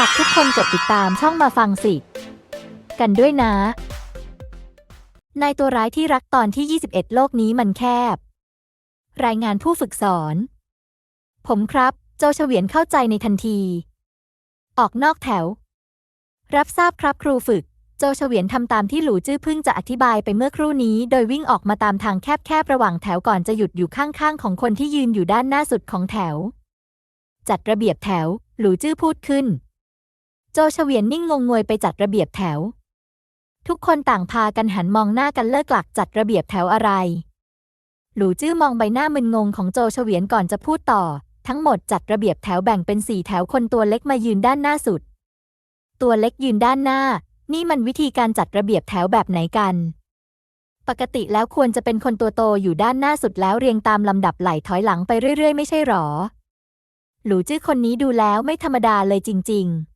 ฝากทุกคนกดติดตามช่องมาฟังสิ กันด้วยนะ นายตัวร้ายที่รักตอนที่ 21 โลกนี้มันแคบ รายงานผู้ฝึกสอน ผมครับ โจเฉวียนเข้าใจในทันที ออกนอกแถว รับทราบครับครูฝึก โจเฉวียนทำตามที่หลูจื้อพิ่งจะอธิบายไปเมื่อครู่นี้ โดยวิ่งออกมาตามทางแคบๆระหว่างแถวก่อนจะหยุดอยู่ข้างๆของคนที่ยืนอยู่ด้านหน้าสุดของแถว จัดระเบียบแถว หลูจื้อพูดขึ้น โจเฉวียนนิ่งงงงวยไปจัดระเบียบแถว ทุกคนต่างพากันหันมองหน้ากันเลิกหลักจัดระเบียบแถวอะไร หลูจื้อมองใบหน้ามึนงงของโจเฉวียนก่อนจะพูดต่อ ทั้งหมดจัดระเบียบแถวแบ่งเป็นสี่แถวคนตัวเล็กมายืนด้านหน้าสุด ตัวเล็กยืนด้านหน้า นี่มันวิธีการจัดระเบียบแถวแบบไหนกัน ปกติแล้วควรจะเป็นคนตัวโตอยู่ด้านหน้าสุดแล้วเรียงตามลำดับไหลถอยหลังไปเรื่อยๆ ไม่ใช่หรอ หลูจื้อคนนี้ดูแล้วไม่ธรรมดาเลยจริง ๆ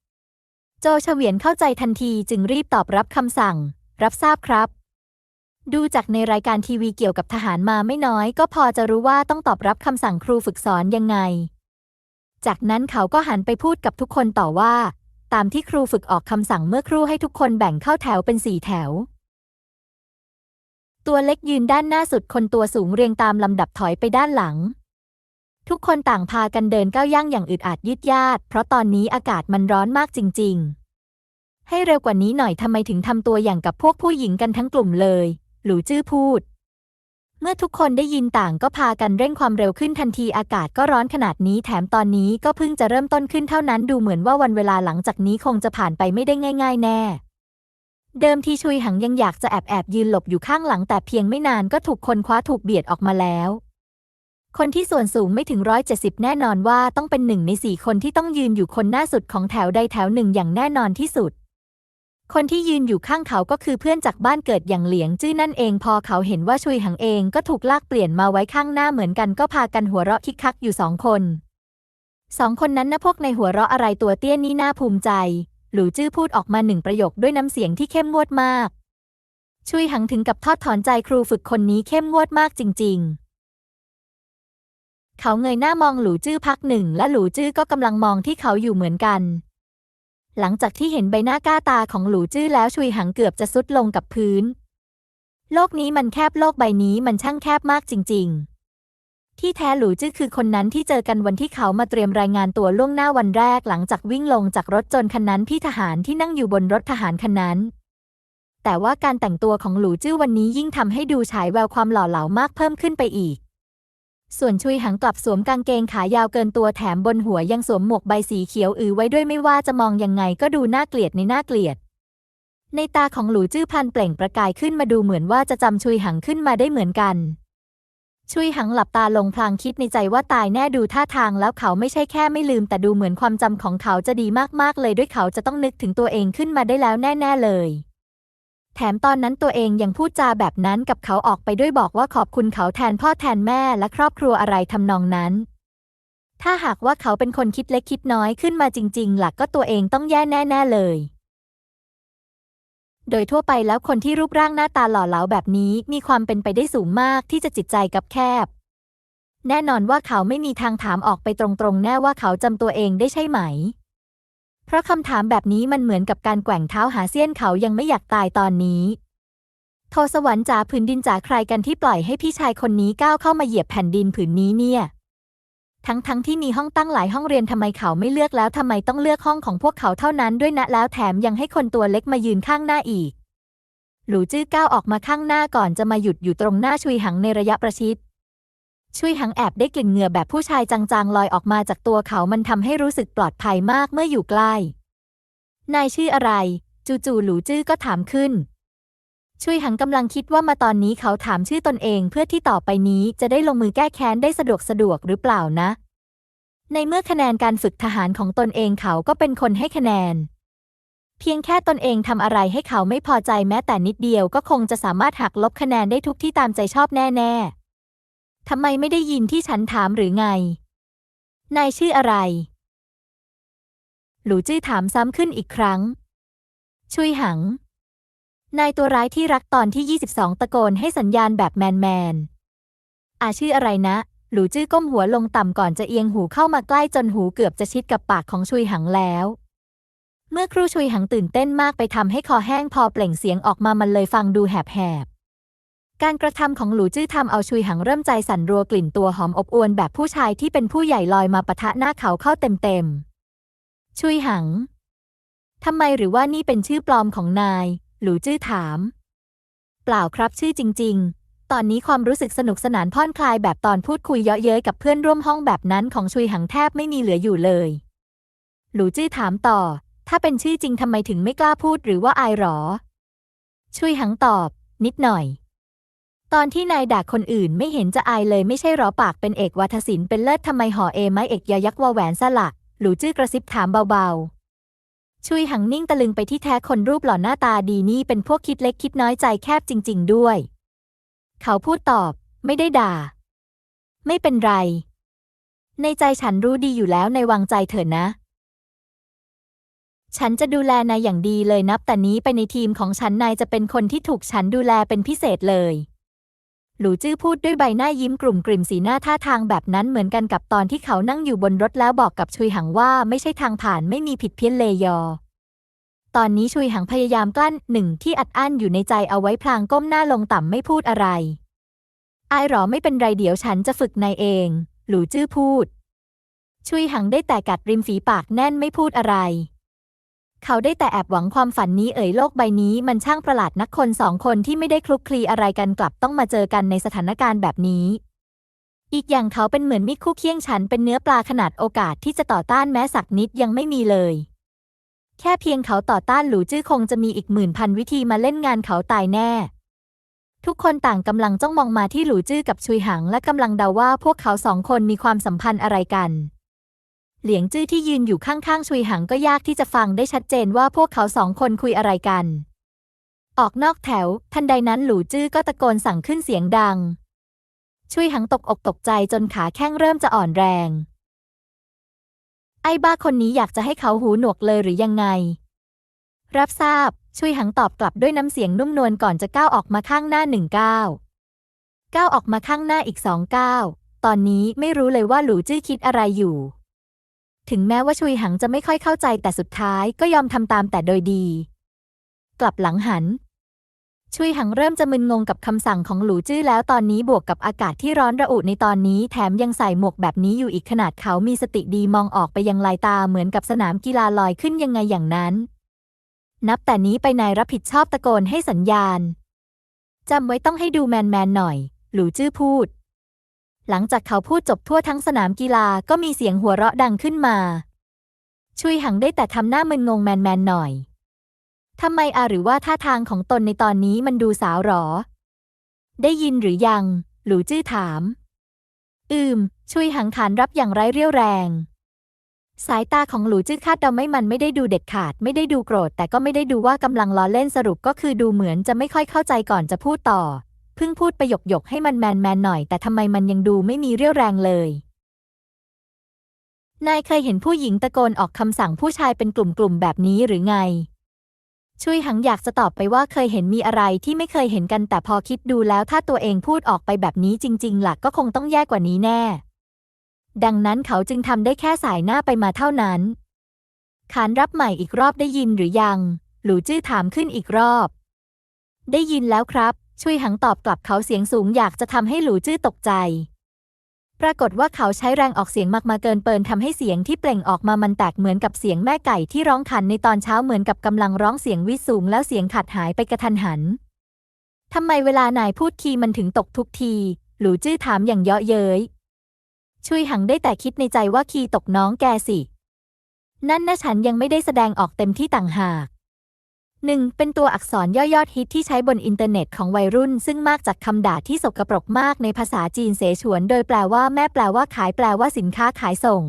โจเฉวียนเข้าใจทันทีจึงรีบตอบรับคำสั่ง รับทราบครับ ดูจากในรายการทีวีเกี่ยวกับทหารมาไม่น้อย ก็พอจะรู้ว่าต้องตอบรับคำสั่งครูฝึกสอนยังไง จากนั้นเขาก็หันไปพูดกับทุกคนต่อว่า ตามที่ครูฝึกออกคำสั่งเมื่อครู่ให้ทุกคนแบ่งเข้าแถวเป็นสี่แถว ตัวเล็กยืนด้านหน้าสุดคนตัวสูงเรียงตามลำดับถอยไปด้านหลัง ทุกคนต่างพากันเดินก้าวย่างอย่างอึดอัดยืดยาด เพราะตอนนี้อากาศมันร้อนมากจริง ๆ ให้เร็วกว่านี้หน่อยทำไมถึงทำตัวอย่างกับพวกผู้หญิงกันทั้งกลุ่มเลย หลูจื้อพูด เมื่อทุกคนได้ยินต่างก็พากันเร่งความเร็วขึ้นทันทีอากาศก็ร้อนขนาดนี้แถมตอนนี้ก็เพิ่งจะเริ่มต้นขึ้นเท่านั้นดูเหมือนว่าวันเวลาหลังจากนี้คงจะผ่านไปไม่ได้ง่าย ๆ แน่เดิมทีชุยหังยังอยากจะแอบแอบยืนหลบอยู่ข้างหลังแต่เพียงไม่นานก็ถูกคนคว้าถูกเบียดออกมาแล้ว คนที่ส่วนสูงไม่ถึงร้อยเจ็ดสิบแน่นอนว่าต้องเป็นหนึ่งในสี่คนที่ต้องยืนอยู่คนหน้าสุดของแถวใดแถวหนึ่งอย่างแน่นอนที่สุด คนที่ยืนอยู่ข้างเขาก็คือเพื่อนจากบ้านเกิดอย่างเหลียงจื้อนั่นเองพอเขาเห็นว่าชุยหังเองก็ถูกลากเปลี่ยนมาไว้ข้างหน้าเหมือนกันก็พากันหัวเราะคิกคักอยู่สองคนสองคนนั้นนะพวกในหัวเราะอะไรตัวเตี้ยนี่น่าภูมิใจ หลูจื้อพูดออกมาหนึ่งประโยคด้วยน้ำเสียงที่เข้มงวดมาก ชุยหังถึงกับทอดถอนใจครูฝึกคนนี้เข้มงวดมากจริง ๆ เขาเงยหน้ามองหลูจื้อพักหนึ่ง และหลูจื้อก็กำลังมองที่เขาอยู่เหมือนกัน หลังจากที่เห็นใบหน้าก้าตาของหลูจื้อแล้วชุยหังเกือบจะซุดลงกับพื้น โลกนี้มันแคบโลกใบนี้มันช่างแคบมากจริง ๆ ที่แท้หลูจื้อคือคนนั้นที่เจอกันวันที่เขามาเตรียมรายงานตัวล่วงหน้าวันแรกหลังจากวิ่งลงจากรถจนคันนั้นพี่ทหารที่นั่งอยู่บนรถทหารคันนั้นแต่ว่าการแต่งตัวของหลูจื้อวันนี้ยิ่งทำให้ดูฉายแววความหล่อเหลามากเพิ่มขึ้นไปอีก ส่วนชุยหังกลับสวมกางเกงขายาวเกินตัวแถมบนหัวยังสวมหมวกใบสีเขียวอือไว้ด้วยไม่ว่าจะมองยังไงก็ดูน่าเกลียดในน่าเกลียด ในตาของหลูจื้อพันเปล่งประกายขึ้นมาดูเหมือนว่าจะจำชุยหังขึ้นมาได้เหมือนกัน ชุยหังหลับตาลงพลางคิดในใจว่าตายแน่ดูท่าทางแล้วเขาไม่ใช่แค่ไม่ลืม แต่ดูเหมือนความจำของเขาจะดีมากๆเลยด้วยเขาจะต้องนึกถึงตัวเองขึ้นมาได้แล้วแน่ ๆเลย แถมตอนนั้นตัวเองยังพูดจาแบบนั้นกับเขาออกไปด้วยบอกว่าขอบคุณเขาแทนพ่อแทนแม่และครอบครัวอะไรทำนองนั้น ถ้าหากว่าเขาเป็นคนคิดเล็กคิดน้อยขึ้นมาจริง ๆ หลักก็ตัวเองต้องแย่แน่ๆเลย โดยทั่วไปแล้วคนที่รูปร่างหน้าตาหล่อเหลาแบบนี้มีความเป็นไปได้สูงมากที่จะจิตใจกับแคบ แน่นอนว่าเขาไม่มีทางถามออกไปตรงๆ แน่ว่าเขาจำตัวเองได้ใช่ไหม เพราะคำถามแบบนี้มันเหมือนกับการแกว่งเท้าหาเสี้ยนเขายังไม่อยากตายตอนนี้ โทสวรรค์จ๋าผืนดินจ๋าใครกันที่ปล่อยให้พี่ชายคนนี้ก้าวเข้ามาเหยียบแผ่นดินผืนนี้เนี่ย ทั้งๆทที่มีห้องตั้งหลายห้องเรียนทำไมเขาไม่เลือกแล้วทำไมต้องเลือกห้องของพวกเขาเท่านั้นด้วยนะแล้วแถมยังให้คนตัวเล็กมายืนข้างหน้าอีก หลูจื้อก้าวออกมาข้างหน้าก่อนจะมาหยุดอยู่ตรงหน้าชุยหังในระยะประชิด ชุยหังแอบได้กลิ่นเหงื่อแบบผู้ชายจางๆ ลอยออกมาจากตัวเขามันทำให้รู้สึกปลอดภัยมากเมื่ออยู่ใกล้ นายชื่ออะไร จู่ๆหลูจื้อก็ถามขึ้นชุยหังกำลังคิดว่ามาตอนนี้เขาถามชื่อตนเองเพื่อที่ต่อไปนี้จะได้ลงมือแก้แค้นได้สะดวกสะดวกหรือเปล่านะ ในเมื่อคะแนนการฝึกทหารของตนเองเขาก็เป็นคนให้คะแนน เพียงแค่ตนเองทำอะไรให้เขาไม่พอใจแม้แต่นิดเดียวก็คงจะสามารถหักลบคะแนนได้ทุกที่ตามใจชอบแน่ ๆ ทำไมไม่ได้ยินที่ฉันถามหรือไง นายชื่ออะไร หลูจื้อถามซ้ำขึ้นอีกครั้งชุยหัง นายตัวร้ายที่รักตอนที่ 22 ตะโกนให้สัญญาณแบบแมนแมนอาชื่ออะไรนะ หลูจื้อก้มหัวลงต่ำก่อนจะเอียงหูเข้ามาใกล้จนหูเกือบจะชิดกับปากของชุยหังแล้ว เมื่อครูชุยหังตื่นเต้นมากไปทำให้คอแห้งพอเปล่งเสียงออกมามันเลยฟังดูแหบๆ การกระทำของหลูจื้อทำเอาชุยหังเริ่มใจสั่นรัวกลิ่นตัวหอมอบอวลแบบผู้ชายที่เป็นผู้ใหญ่ลอยมาปะทะหน้าเขาเข้าเต็มๆ ชุยหังทำไมหรือว่านี่เป็นชื่อปลอมของนาย หลูจื้อถาม เปล่าครับชื่อจริง ๆ ตอนนี้ความรู้สึกสนุกสนานผ่อนคลายแบบตอนพูดคุยเยาะเย้ยกับเพื่อนร่วมห้องแบบนั้นของชุยหังแทบไม่มีเหลืออยู่เลย หลูจื้อถามต่อ ถ้าเป็นชื่อจริงทำไมถึงไม่กล้าพูดหรือว่าอายหรอ ชุยหังตอบ นิดหน่อย ตอนที่นายด่าคนอื่นไม่เห็นจะอายเลยไม่ใช่หรอปากเป็นเอกวัฒศิลป์เป็นเลิศทำไมห่อเอไม้เอกยอยักษ์วาแหวนสลักหลูจื้อกระซิบถามเบาๆ ชุยหังนิ่งตะลึงไปที่แท้คนรูปหล่อหน้าตาดีนี่เป็นพวกคิดเล็กคิดน้อยใจแคบจริง ๆ ด้วย เขาพูดตอบ ไม่ได้ด่า ไม่เป็นไร ในใจฉันรู้ดีอยู่แล้วในวางใจเถอะนะ ฉันจะดูแลนายอย่างดีเลยนับแต่นี้ไปในทีมของฉันนายจะเป็นคนที่ถูกฉันดูแลเป็นพิเศษเลย หลูจื้อพูดด้วยใบหน้ายิ้มกลุ่มกลิ่มสีหน้าท่าทางแบบนั้นเหมือนกันกับตอนที่เขานั่งอยู่บนรถแล้วบอกกับชุยหังว่าไม่ใช่ทางผ่านไม่มีผิดเพี้ยนเลยอ ตอนนี้ชุยหังพยายามกลั้นหนึ่งที่อัดอั้นอยู่ในใจเอาไว้พลางก้มหน้าลงต่ำไม่พูดอะไร อายหรอไม่เป็นไรเดี๋ยวฉันจะฝึกนายเอง หลูจื้อพูด ชุยหังได้แต่กัดริมฝีปากแน่นไม่พูดอะไร เขาได้แต่แอบหวังความฝันนี้เอ่ยโลกใบนี้มันช่างประหลาดนักคนสองคนที่ไม่ได้คลุกคลีอะไรกันกลับต้องมาเจอกันในสถานการณ์แบบนี้ อีกอย่างเขาเป็นเหมือนมิตรคู่เคียงฉันเป็นเนื้อปลาขนาดโอกาสที่จะต่อต้านแม้สักนิดยังไม่มีเลย แค่เพียงเขาต่อต้านหลูจื้อคงจะมีอีกหมื่นพันวิธีมาเล่นงานเขาตายแน่ทุกคนต่างกำลังจ้องมองมาที่หลูจื้อกับชุยหังและกำลังเดาว่าพวกเขาสองคนมีความสัมพันธ์อะไรกัน เหลียงจื้อที่ยืนอยู่ข้างๆ ชุยหังก็ยากที่จะฟังได้ชัดเจนว่าพวกเขาสองคนคุยอะไรกัน ออกนอกแถว ทันใดนั้นหลูจื้อก็ตะโกนสั่งขึ้นเสียงดัง ชุยหังตกอกตกใจจนขาแข้งเริ่มจะอ่อนแรง ไอ้บ้าคนนี้อยากจะให้เขาหูหนวกเลยหรือยังไง รับทราบ ชุยหังตอบกลับด้วยน้ำเสียงนุ่มนวลก่อนจะก้าวออกมาข้างหน้าหนึ่งก้าวก้าวออกมาข้างหน้าอีกสองก้าวตอนนี้ไม่รู้เลยว่าหลูจื้อคิดอะไรอยู่ ถึงแม้ว่าชุยหังจะไม่ค่อยเข้าใจแต่สุดท้ายก็ยอมทำตามแต่โดยดี กลับหลังหัน ชุยหังเริ่มจะมึนงงกับคำสั่งของหลูจื้อแล้วตอนนี้บวกกับอากาศที่ร้อนระอุในตอนนี้แถมยังใส่หมวกแบบนี้อยู่อีกขนาดเขามีสติดีมองออกไปยังลายตาเหมือนกับสนามกีฬาลอยขึ้นยังไงอย่างนั้น นับแต่นี้ไปนายรับผิดชอบตะโกนให้สัญญาณจำไว้ต้องให้ดูแมนแมนหน่อย หลูจื้อพูด หลังจากเขาพูดจบทั่วทั้งสนามกีฬาก็มีเสียงหัวเราะดังขึ้นมา ชุยหังได้แต่ทำหน้ามึนงงแมนแมนๆหน่อยทำไมอาหรือว่าท่าทางของตนในตอนนี้มันดูสาวหรอ ได้ยินหรือยัง หลูจื้อถาม อืม ชุยหังขานรับอย่างไร้เรี่ยวแรง สายตาของหลูจื้อคาดเดาไม่มันไม่ได้ดูเด็ดขาด ไม่ได้ดูโกรธ แต่ก็ไม่ได้ดูว่ากำลังล้อเล่นสรุปก็คือดูเหมือนจะไม่ค่อยเข้าใจก่อนจะพูดต่อ เพิ่งพูดประโยคหยกๆให้มันแมนแมนหน่อย แต่ทำไมมันยังดูไม่มีเรี่ยวแรงเลย นายเคยเห็นผู้หญิงตะโกนออกคำสั่งผู้ชายเป็นกลุ่มๆแบบนี้หรือไงชุยหังอยากจะตอบไปว่าเคยเห็นมีอะไรที่ไม่เคยเห็นกันแต่พอคิดดูแล้วถ้าตัวเองพูดออกไปแบบนี้จริงๆหลักก็คงต้องแย่กว่านี้แน่ ดังนั้นเขาจึงทำได้แค่สายหน้าไปมาเท่านั้น ขานรับใหม่อีกรอบได้ยินหรือยัง หลูจื้อถามขึ้นอีกรอบ ได้ยินแล้วครับ ชุยหังตอบกลับเขาเสียงสูงอยากจะทำให้หลูจื้อตกใจ ปรากฏว่าเขาใช้แรงออกเสียงมากมาเกินเปินทำให้เสียงที่เปล่งออกมามันแตกเหมือนกับเสียงแม่ไก่ที่ร้องขันในตอนเช้าเหมือนกับกำลังร้องเสียงวิสูงแล้วเสียงขาดหายไปกระทันหันทำไมเวลานายพูดคีมันถึงตกทุกที หลูจื้อถามอย่างเยาะเย้ย ชุยหังได้แต่คิดในใจว่าคีตกน้องแกสิ นั่นนะฉันยังไม่ได้แสดงออกเต็มที่ต่างหาก หนึ่งเป็นตัวอักษรย่อยอดฮิตที่ใช้บนอินเทอร์เน็ตของวัยรุ่น ซึ่งมากจากคำด่าที่สกปรกมากในภาษาจีนเสฉวน โดยแปลว่าแม่แปลว่าขายแปลว่าสินค้าขายส่ง